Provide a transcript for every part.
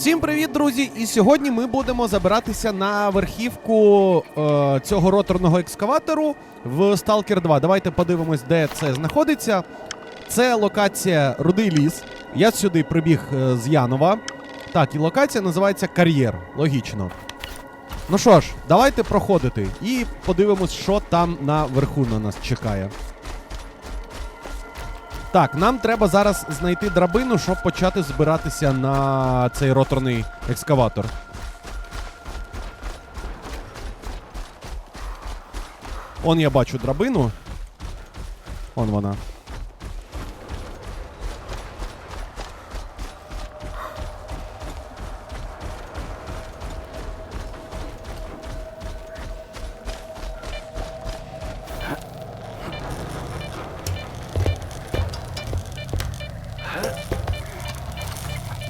Всім привіт, друзі! І сьогодні ми будемо забиратися на верхівку е, цього роторного екскаватору в Stalker 2. Давайте подивимось, де це знаходиться. Це локація Рудий ліс. Я сюди прибіг е, з Янова. Так, і локація називається Кар'єр. Логічно. Ну що ж, давайте проходити і подивимось, що там наверху на нас чекає. Так, нам треба зараз знайти драбину, щоб почати збиратися на цей роторний екскаватор. Он я бачу драбину. Он вона.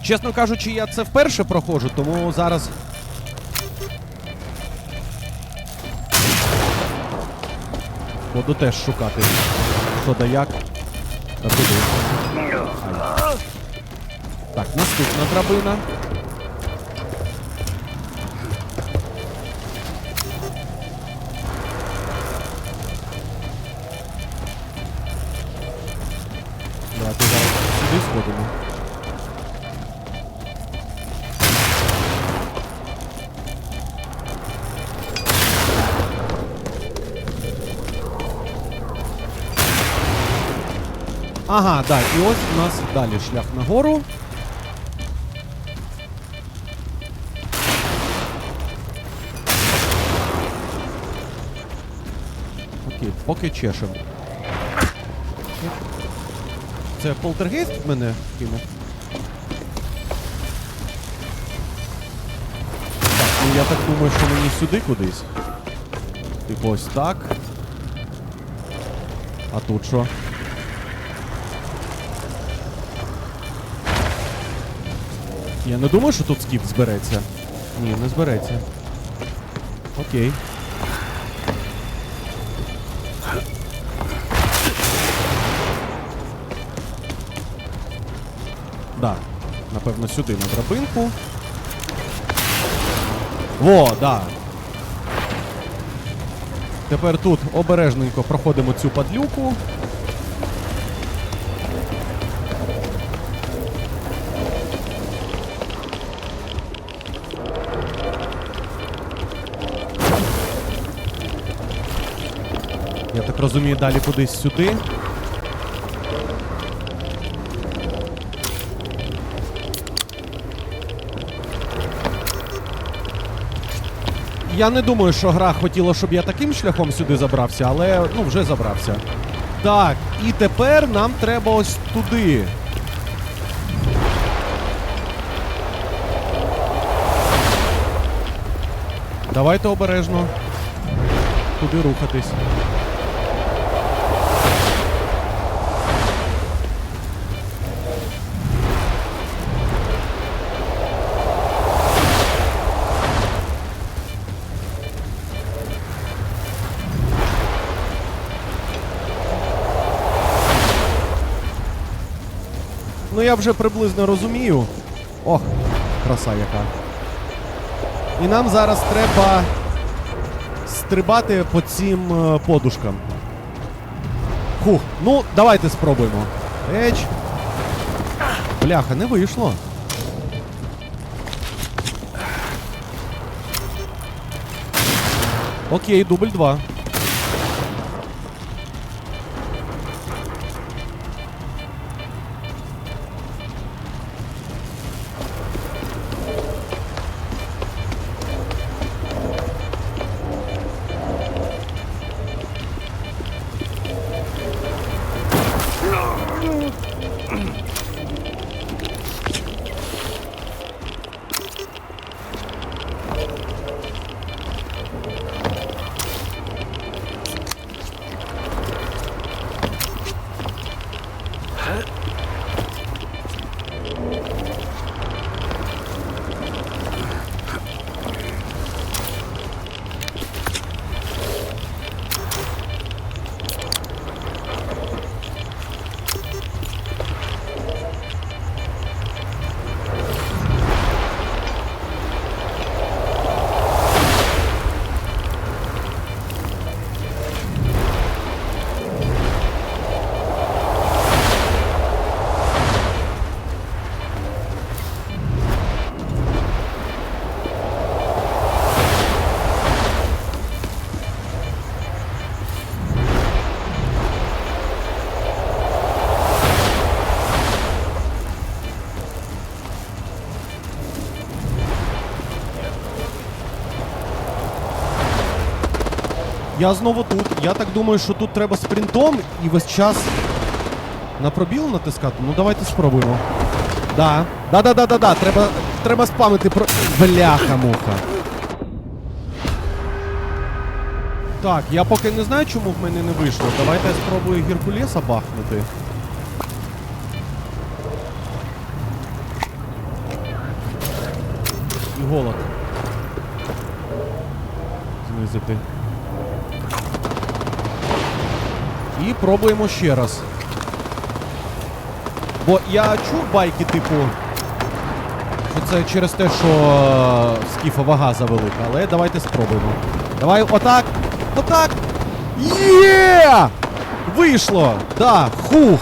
Чесно кажучи, я це вперше проходжу, тому зараз. Буду теж шукати. Що да як. Та куди. Так, наступна драбина. Ага, так, і ось у нас далі шлях нагору. Окей, поки чешемо. Це полтергейст мене кинув? Так, ну я так думаю, що мені сюди кудись. Типу ось так. А тут що? Я не думаю, що тут скіф збереться. Ні, не збереться. Окей. Да. Напевно, сюди на драбинку. Во, да. Тепер тут обережненько проходимо цю падлюку. Я так розумію, далі кудись сюди. Я не думаю, що гра хотіла, щоб я таким шляхом сюди забрався, але ну вже забрався. Так, і тепер нам треба ось туди. Давайте обережно туди рухатись. Я вже приблизно розумію. Ох, краса яка. І нам зараз треба стрибати по цим е, подушкам. Хух, ну давайте спробуємо. Еч. Бляха, не вийшло. Окей, дубль 2. Я знову тут. Я так думаю, що тут треба спринтом і весь час на пробіл натискати. Ну давайте спробуємо. Да. Да-да-да-да-да. Треба, треба спамити про. Бляха-муха. Так, я поки не знаю, чому в мене не вийшло. Давайте я спробую Геркулеса бахнути. І голод. Знизити. І пробуємо ще раз. Бо я чув байки, типу, що це через те, що е, скіфа вага завелика, але давайте спробуємо. Давай, отак! Отак! Є! Вийшло! Да, хух!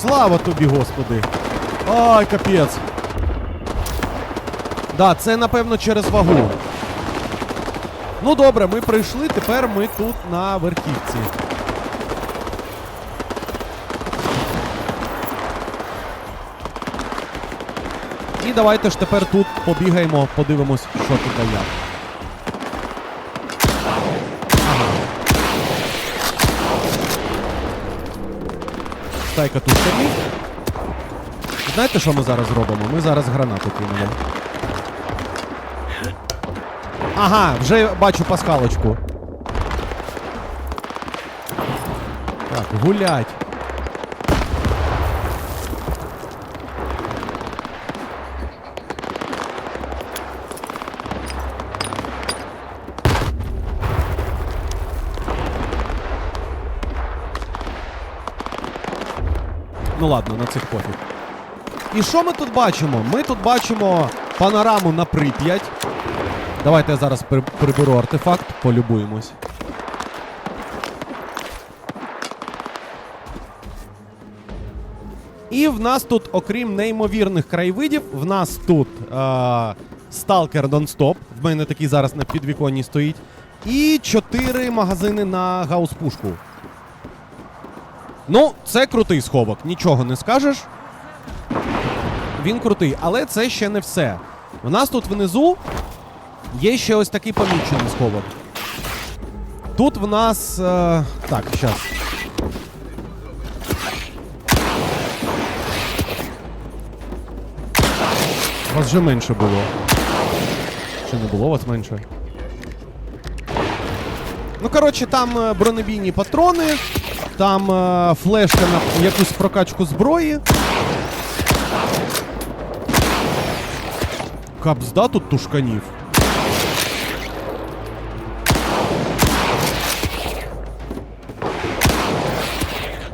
Слава тобі, господи! Ай, капець! Да, це напевно через вагу. Ну добре, ми прийшли, тепер ми тут на верхівці. І давайте ж тепер тут побігаємо, подивимось, що тут як. Стайка тут сидить. Знаєте, що ми зараз робимо? Ми зараз гранату кинемо. Ага, вже бачу пасхалочку. Так, гулять. Ну ладно, на цих пофіг. І що ми тут бачимо? Ми тут бачимо панораму на Прип'ять. Давайте я зараз при- приберу артефакт, полюбуємось. І в нас тут, окрім неймовірних краєвидів, в нас тут е- Сталкер Нонстоп. В мене такий зараз на підвіконні стоїть. І чотири магазини на гаус-пушку. Ну, це крутий сховок, нічого не скажеш. Він крутий, але це ще не все. У нас тут внизу є ще ось такий помічений сховок. Тут в нас. Е... Так, зараз. Вас вже менше було. Чи не було вас менше? Ну, коротше, там е, бронебійні патрони, там е, флешка на якусь прокачку зброї. Капзда тут тушканів.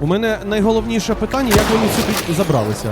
У мене найголовніше питання, як вони сюди забралися.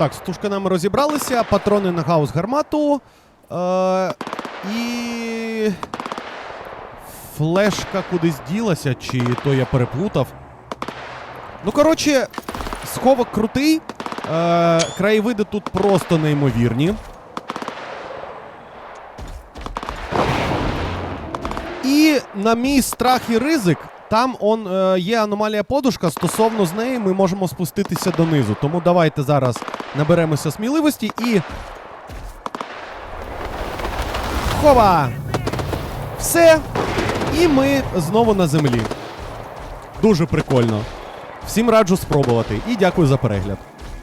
Так, з тушканами розібралися, патрони на гаус гармату. Е- і. Флешка кудись ділася, чи то я переплутав. Ну, коротше, сховок крутий. Е- краєвиди тут просто неймовірні. І на мій страх і ризик, там он, е, є аномалія подушка. Стосовно з неї ми можемо спуститися донизу. Тому давайте зараз наберемося сміливості і. Хова! Все. І ми знову на землі. Дуже прикольно. Всім раджу спробувати і дякую за перегляд.